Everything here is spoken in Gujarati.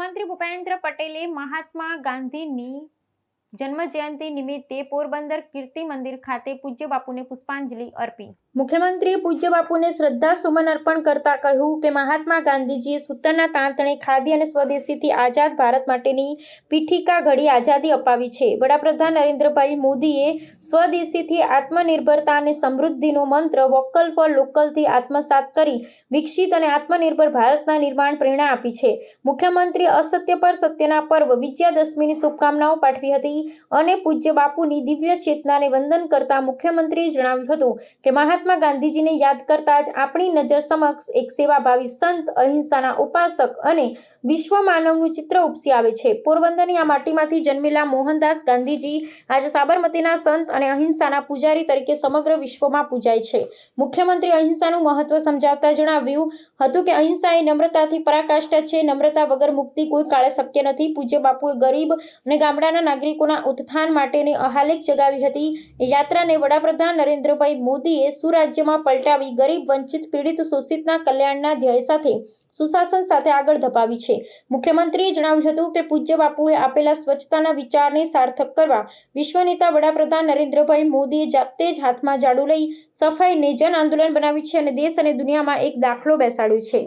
મુખ્યમંત્રી ભૂપેન્દ્ર પટેલે મહાત્મા ગાંધીની જન્મજયંતિ નિમિત્તે પોરબંદર કીર્તિ મંદિર ખાતે પૂજ્ય બાપુને પુષ્પાંજલિ અર્પી. મુખ્યમંત્રીએ પૂજ્ય બાપુને શ્રદ્ધા સુમન અર્પણ કરતા કહ્યું કે મહાત્મા ગાંધીજીએ સૂતરના તાંતણે ખાદી અને સ્વદેશીથી આઝાદ ભારત માટેની પીઠિકા ઘડી આઝાદી અપાવી છે. વડાપ્રધાન નરેન્દ્રભાઈ મોદીએ સ્વદેશીથી આત્મનિર્ભરતા અને સમૃદ્ધિનો મંત્ર વોકલ ફોર લોકલથી આત્મસાત કરી વિકસિત અને આત્મનિર્ભર ભારતના નિર્માણ પ્રેરણા આપી છે. મુખ્યમંત્રીએ અસત્ય પર સત્યના પર્વ, વિજયાદશમીની શુભકામનાઓ પાઠવી હતી. અને પૂજ્ય બાપુની દિવ્ય ચેતનાને વંદન કરતા મુખ્યમંત્રીએ જણાવ્યું હતું કે મહાત્મા ગાંધીજીને યાદ કરતા જ આપણી નજર સમક્ષ એક સેવાભાવી સંત, અહિંસાના ઉપાસક અને વિશ્વ માનવનું ચિત્ર ઉપસી આવે છે. પોરબંદરની આ માટીમાંથી જન્મેલા મોહનદાસ ગાંધીજી આજે સાબરમતીના સંત અને અહિંસાના પૂજારી તરીકે સમગ્ર વિશ્વમાં પૂજાય છે. મુખ્યમંત્રી અહિંસાનું મહત્વ સમજાવતા જણાવ્યું હતું કે અહિંસા એ નમ્રતાથી પરાકાષ્ઠા છે. નમ્રતા વગર મુક્તિ કોઈ કાળે શક્ય નથી. પૂજ્ય બાપુએ ગરીબ અને ગામડાના નાગરિકોના ઉત્થાન માટેની અહાલિક જગાવી હતી. યાત્રાને વડાપ્રધાન નરેન્દ્રભાઈ મોદીએ સુરાજ્યમાં પલટાવી ગરીબ વંચિત પીડિત શોષિતના કલ્યાણના ધ્યેય સાથે સુશાસન સાથે આગળ ધપાવી છે. મુખ્યમંત્રીએ જણાવ્યું હતું કે પૂજ્ય બાપુએ આપેલા સ્વચ્છતાના વિચારને સાર્થક કરવા વિશ્વ નેતા વડાપ્રધાન નરેન્દ્રભાઈ મોદીએ જાતે જ હાથમાં ઝાડુ લઈ સફાઈને જન આંદોલન બનાવ્યું છે અને દેશ અને દુનિયામાં એક દાખલો બેસાડ્યો છે.